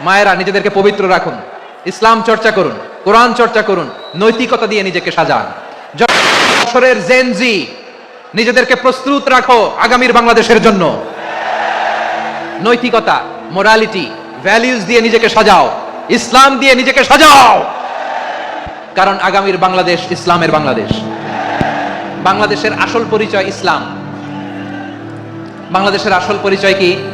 মায়েরা নিজেদেরকে পবিত্র রাখুন। ইসলাম চর্চা করুন, কোরআন চর্চা করুন, নৈতিকতা দিয়ে নিজেকে সাজান। বছরের জেনজি নিজেদেরকে প্রস্তুত রাখো আগামীর বাংলাদেশের জন্য। নৈতিকতা মোরালিটি ভ্যালিউজ দিয়ে নিজেকে সাজাও, ইসলাম দিয়ে নিজেকে সাজাও। কারণ আগামীর বাংলাদেশ ইসলামের বাংলাদেশ। বাংলাদেশের আসল পরিচয় ইসলাম। বাংলাদেশের আসল পরিচয় কি?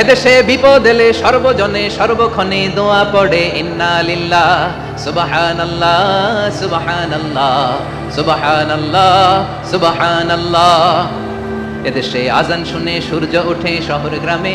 এদেশে বিপদ এলে সর্বজনে সর্বক্ষণে দোয়া পড়ে, ইন্না লিল্লাহ, সুবহানাল্লাহ সুবহানাল্লাহ সুবহানাল্লাহ সুবহানাল্লাহ। এদেশে আজান শুনে সূর্য ওঠে শহর গ্রামে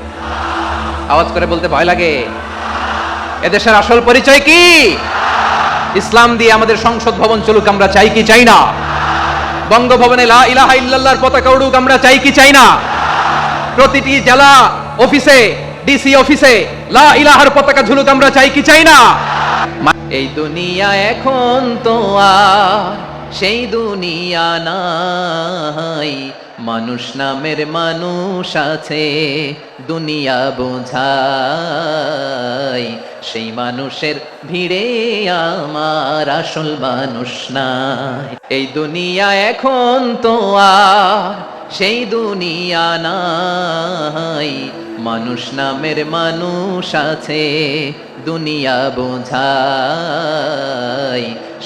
আওয়াজ করে বলতে ভয় লাগে। এদেশের আসল পরিচয় কি? ইসলাম দিয়ে আমাদের সংসদ ভবন চলুক, আমরা চাই কি চাই না? বঙ্গভবনে লা ইলাহা ইল্লাল্লাহর পতাকা উড়ুক, আমরা চাই কি চাই না? প্রতিটি জেলা অফিসে, ডিসি অফিসে লা ইলাহার পতাকা ঝুলুক, আমরা চাই কি চাই না? এই দুনিয়া এখন তো আর, সেই দুনিয়া নাই। মানুষ নামের মানুষ আছে, দুনিয়া বোঝাই সেই মানুষের ভিড়ে আমার আসল মানুষ নাই। এই দুনিয়া এখন তো আর, সেই দুনিয়া নাই। মানুষ নামের মানুষ আছে, দুনিয়া বোঝাই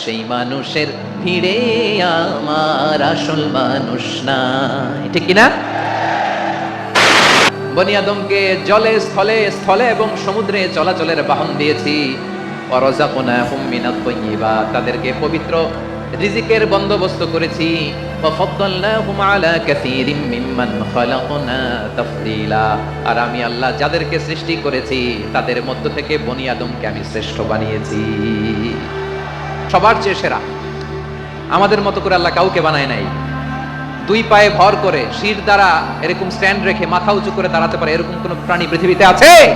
সেই মানুষের ভিড়ে আমার আসল মানুষ নাই। ঠিক কিনা? বনি আদমকে জলে, স্থলে স্থলে এবং সমুদ্রে চলাচলের বাহন দিয়েছি। অরজাকুনা হুম্মিনাত তৈবা তাদেরকে পবিত্র রিজিকের বন্দোবস্ত করেছি। আর আমি আল্লাহ যাদেরকে সৃষ্টি করেছি, তাদের মধ্য থেকে বনি আদমকে আমি শ্রেষ্ঠ বানিয়েছি। সবার চেয়ে সেরা। আমাদের মতো করে আল্লাহ কাউকে বানায় নাই। দুই পায়ে ভর করে শির দ্বারা এরকম স্ট্যান্ড রেখে মাথা উঁচু করে দাঁড়াতে পারে এরকম কোনো প্রাণী পৃথিবীতে আছে?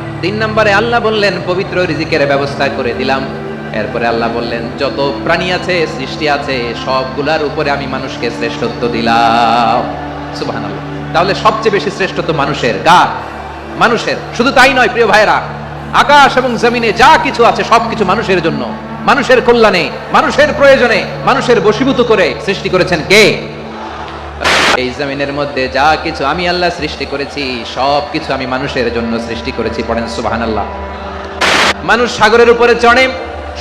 তিন নম্বরে আল্লাহ বললেন, পবিত্র রিজিকের ব্যবস্থা করে দিলাম। এরপরে আল্লাহ বললেন, যত প্রাণী আছে, সৃষ্টি আছে, সবগুলার উপরে আমি মানুষকে শ্রেষ্ঠত্ব দিলাম। সুবাহান তাহলে সবচেয়ে বেশি শ্রেষ্ঠত্ব মানুষের গা মানুষের। শুধু তাই নয়, প্রিয় ভাইরা আকাশ এবং জমিনে যা কিছু আছে, সবকিছু মানুষের জন্য। মানুষের কল্যাণে, মানুষের প্রয়োজনে, মানুষের বশীভূত করে সৃষ্টি করেছেন কে? এই জমিনের মধ্যে যা কিছু আমি আল্লাহ সৃষ্টি করেছি, সব কিছু আমি মানুষের জন্য সৃষ্টি করেছি পড়েন সুবাহান আল্লাহ মানুষ সাগরের উপরে চড়ে,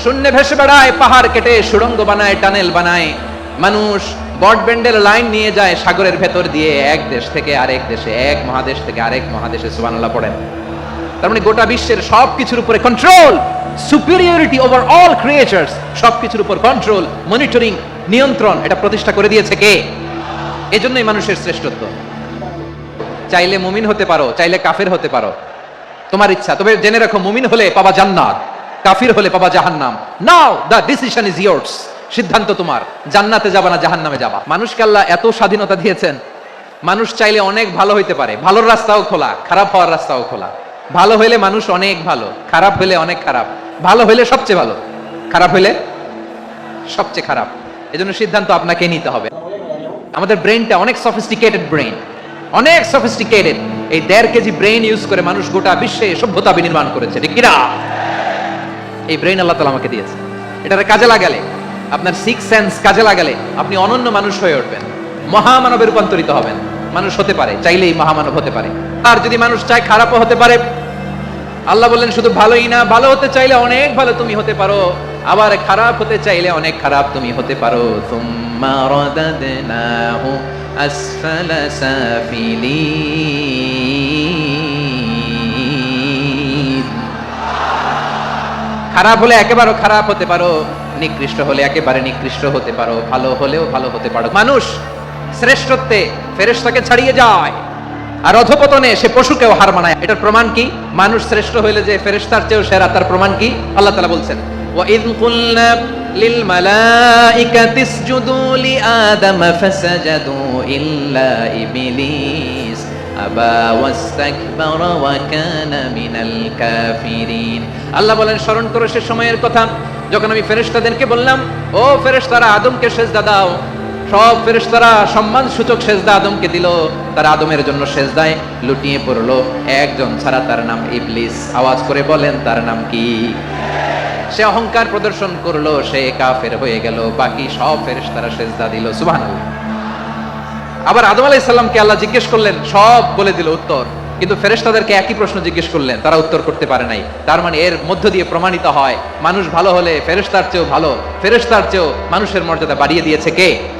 শূন্যে ভেসে বেড়ায়, পাহাড় কেটে, সুড়ঙ্গ বানায়, টানেল বানায়। মানুষ বটবেন্ডের লাইন নিয়ে যায় সাগরের ভেতর দিয়ে, এক দেশ থেকে আরেক দেশে, এক মহাদেশ থেকে আরেক মহাদেশে, সুবহানাল্লাহ পড়েন। তার মানে গোটা বিশ্বের সব কিছুর উপরে control superiority over all creatures সব কিছুর উপর কন্ট্রোল মনিটরিং নিয়ন্ত্রণ, এটা প্রতিষ্ঠা করে দিয়েছে কে? এজন্যই মানুষের শ্রেষ্ঠত্ব। চাইলে মুমিন হতে পারো, চাইলে কাফের হতে পারো। তোমার ইচ্ছা, তবে জেনে রাখো, মুমিন হলে পাবা জান্নাত, কাফির হলে পাবা জাহান্নাম। Now the decision is yours সিদ্ধান্ত তোমার, জান্নাতে যাবা না জাহান্নামে যাবা। মানুষকে আল্লাহ এত স্বাধীনতা দিয়েছেন, মানুষ চাইলে অনেক ভালো হইতে পারে। ভালোর রাস্তাও খোলা, খারাপ হওয়ার রাস্তাও খোলা। ভালো হইলে মানুষ অনেক ভালো, খারাপ হইলে অনেক খারাপ। ভালো হইলে সবচেয়ে ভালো, খারাপ হইলে সবচেয়ে খারাপ। এজন্য সিদ্ধান্ত আপনাকে নিতে হবে। আমাদের ব্রেনটা অনেক সফিস্টিকেটেড ব্রেন অনেক সফিস্টিকেটেড এই দেড় কেজি ব্রেন ইউজ করে মানুষ গোটা বিশ্বে সভ্যতা বিনির্মাণ করেছে, ঠিক কিনা? এই ব্রেন আল্লাহ তালা আমাকে দিয়েছে। এটার কাজে লাগালে, আপনার সিক্স সেন্স কাজে লাগালে আপনি অনন্য মানুষ হয়ে উঠবেন, মহামানবে রূপান্তরিত হবেন। মানুষ হতে পারে, চাইলেই মহামানব হতে পারে। আর যদি মানুষ চায় খারাপও হতে পারে, আল্লাহ বললেন, শুধু ভালোই না, ভালো হতে চাইলে অনেক ভালো তুমি হতে পারো। আবার খারাপ হতে চাইলে অনেক খারাপ তুমি হতে পারো। খারাপ হলে একেবারে খারাপ হতে পারো, নিকৃষ্ট হলে একেবারে নিকৃষ্ট হতে পারো, ভালো হলেও ভালো হতে পারো। মানুষ, শ্রেষ্ঠত্বে ফেরেশতাকে ছাড়িয়ে যায়। আর অধপতনে সে পশুকেও হার মানায় এটার প্রমাণ কি মানুষ শ্রেষ্ঠ হইলে যে ফেরেশতার চেয়েও সেরা তার প্রমাণ কি আল্লাহ তাআলা বলছেন وَإِذْ قُلْنَا لِلْمَلَائِكَةِ اسْجُدُوا لِآدَمَ فَسَجَدُوا إِلَّا إِبْلِيسَ আবা ওয়াস্তাকবারা ওয়া কানা মিনাল কাফিরিন আল্লাহ বলেন স্মরণ করো সে সময়ের কথা যখন আমি ফেরেশতাদেরকে বললাম ও ফেরেশতারা আদমকে সেজদা দাও সব ফেরেশতারা সম্মান সূচক সেজদা আদমকে দিল। তার আদমের জন্য সেজদায় লুটিয়ে পড়ল। একজন ছাড়া তার নাম ইবলিস। আওয়াজ করে বলেন, তার নাম কি? সে অহংকার প্রদর্শন করল, সে কাফের হয়ে গেল। বাকি সব ফেরেশতারা সেজদা দিল। সুবহানাল্লাহ। আবার আদম আলাইহিস সালামকে আল্লাহ জিজ্ঞেস করলেন, সব বলে দিল উত্তর। কিন্তু ফেরেশতাদেরকে একই প্রশ্ন জিজ্ঞেস করলেন, তারা উত্তর করতে পারে নাই। তার মানে এর মধ্য দিয়ে প্রমাণিত হয়, মানুষ ভালো হলে ফেরেশতার চেয়েও ভালো। ফেরেশতার চেয়েও মানুষের মর্যাদা বাড়িয়ে দিয়েছে কে?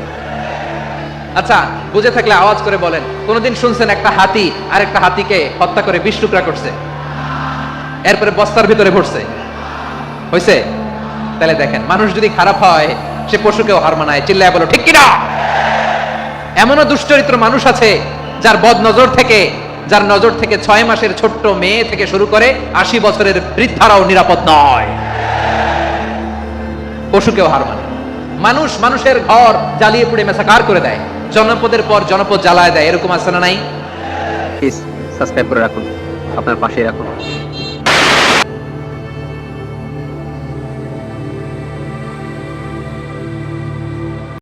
আচ্ছা বুঝে থাকলে আওয়াজ করে বলেন, কোনদিন শুনছেন একটা হাতি আর একটা হাতিকে হত্যা করে বিশ টুকরা করছে? এরপরে বস্তার ভিতরে ভরছে হয়েছে তাহলে দেখেন, মানুষ যদি খারাপ হয়, সে পশুকেও হার মানায়। চিল্লায় বলো, ঠিক কিনা? এমনও দুশ্চরিত্র মানুষ আছে, যার বদ নজর থেকে, যার নজর থেকে ছয় মাসের ছোট্ট মেয়ে থেকে শুরু করে আশি বছরের বৃদ্ধারাও নিরাপদ নয়। পশুকেও হার মানে মানুষ মানুষের ঘর জ্বালিয়ে পুড়ে মেসাকার করে দেয়। জনপদের পর জনপদ জ্বালায় দেয়, এরকম না নাই? প্লিজ সাবস্ক্রাইব করে রাখুন। আপনার পাশে রাখুন।